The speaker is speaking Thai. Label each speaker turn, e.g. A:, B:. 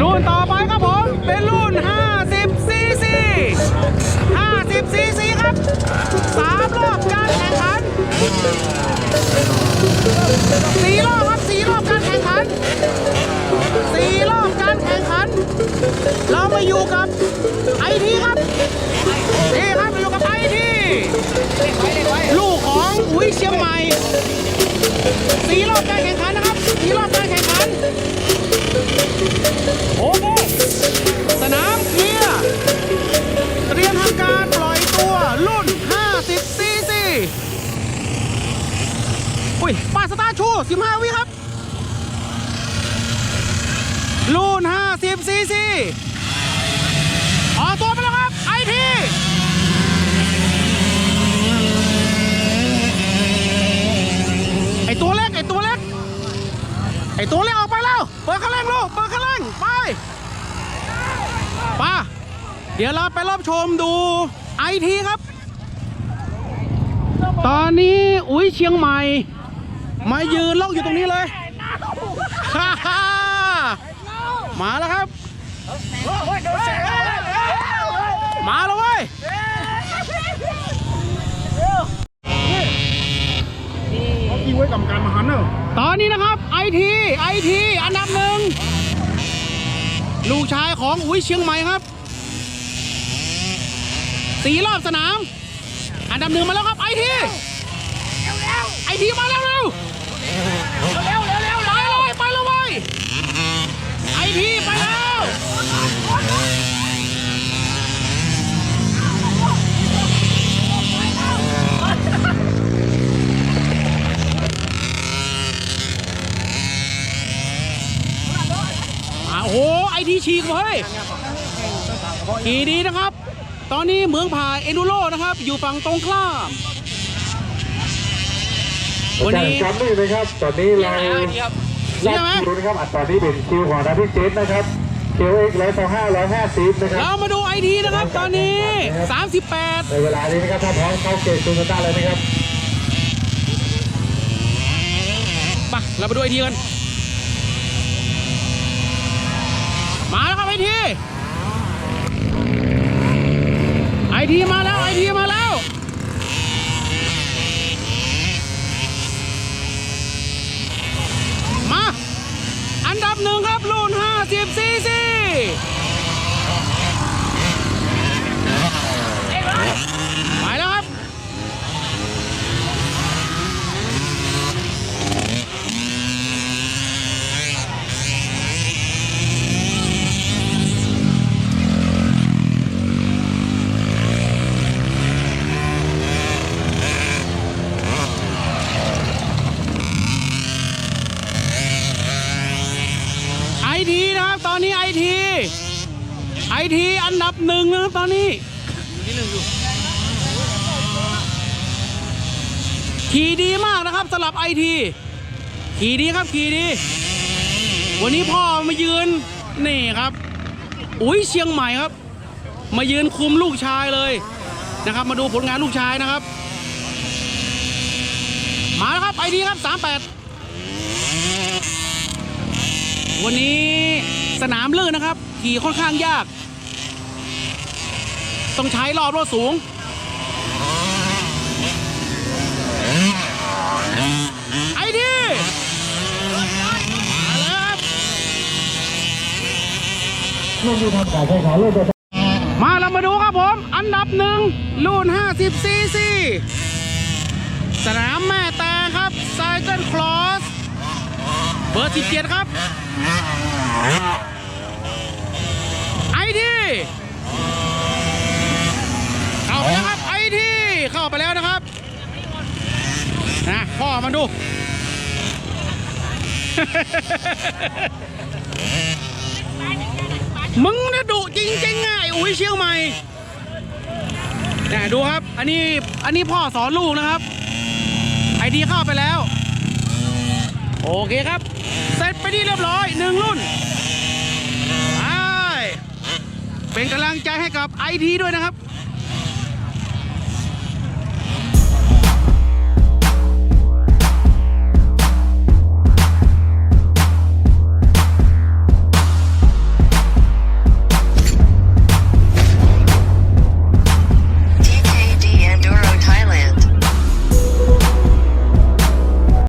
A: รุ่นต่อไปครับผม เป็นรุ่น 50 ซีซี 50 ซีซีครับสามรอบการแข่งขันสี่รอบครับสี่รอบการแข่งขันสี่รอบการแข่งขัน เรามาอยู่กับไอทีครับนี่ครับมาอยู่กับไอทีลูกของอุ้ยเชียงใหม่ สีรอบการแข่งขันนะครับสีรอบการแข่งขันโอเคสนามเคลียร์เตรียมทำการปล่อยตัวรุ่น 50ซีซีอุ้ยปาสตาร์ชู15 วิครับ รุ่น 50ซีซีออกตัวไป ตัวเล็กออกไปแล้ว เปิดคันเร่งลูก เปิดคันเร่งไปไปเดี๋ยวเราไปรับชมดูไอทีครับ ตอนนี้อุ้ยเชียงใหม่ มายืนล็อกอยู่ตรงนี้เลย มาแล้วครับ มาแล้วเว้ย
B: เขา ยิงไว้กับการมหันต์เนอะ
A: ตอนนี้นะครับไอทีไอทีอันดับหนึ่งลูกชายของอุ้ยเชียงใหม่ครับสีรอบสนาม อันดับหนึ่งมาแล้วครับไอทีไอทีมาแล้วเร็ว ฉีกเว้ยขี่ดีนะครับ ตอนนี้เหมืองผ่าเอนูโรนะครับ อยู่ฝั่งตรงข้ามวันนี้
C: จำนี่นะครับ ตอนนี้เรา
A: เชื่อไหม
C: คิวนะครับอันตอนนี้เป็นคิวของนักพิเศษนะครับคิวเอ็กร้อยสองห้าร้อยห้าสิบนะครับ
A: เรามาดูไอทีนะครับตอนนี้ 38
C: ในเวลานี้นะครับถ้าพร้อมเข้าเกตตูนต้าเลยนะครับ
A: ไปเราไปดูไอทีกัน มาแล้วครับไอทีไอทีมาแล้วไอทีมาแล้วมา อันดับหนึ่งครับรุ่น50ซีซีไปแล้วครับ ไอ ทีนะครับ ตอนนี้ไอทีไอทีอันดับหนึ่งนะครับตอนนี้ขี่ดีมากนะครับสำหรับไอทีขี่ดีครับขี่ดี วันนี้พ่อมายืนนี่ครับ อุ้ยเชียงใหม่ครับ มายืนคุมลูกชายเลยนะครับ มาดูผลงานลูกชายนะครับ มาแล้วครับไอทีครับ38 วันนี้สนามลื่นนะครับ ขี่ค่อนข้างยาก ต้องใช้รอบรถสูง ไอ้ดีมาแล้วครับมาเรามาดูครับผม อันดับหนึ่งรุ่น50ซีซีสนามแม่แตงครับไซเคิลคลอส เบอร์ 17 ครับ ไอทีเข้าไปแล้วครับไอทีเข้าไปแล้วนะครับนะพ่อมาดู มึงนะดุจริงๆไงอุ้ยเชียงใหม่เนี่ยดูครับ อันนี้อันนี้พ่อสอนลูกนะครับ ไอดีเข้าไปแล้ว โอเคครับ เสร็จไปที่เรียบร้อยหนึ่งรุ่นไปเป็นกำลังใจให้กับไอทีด้วยนะครับ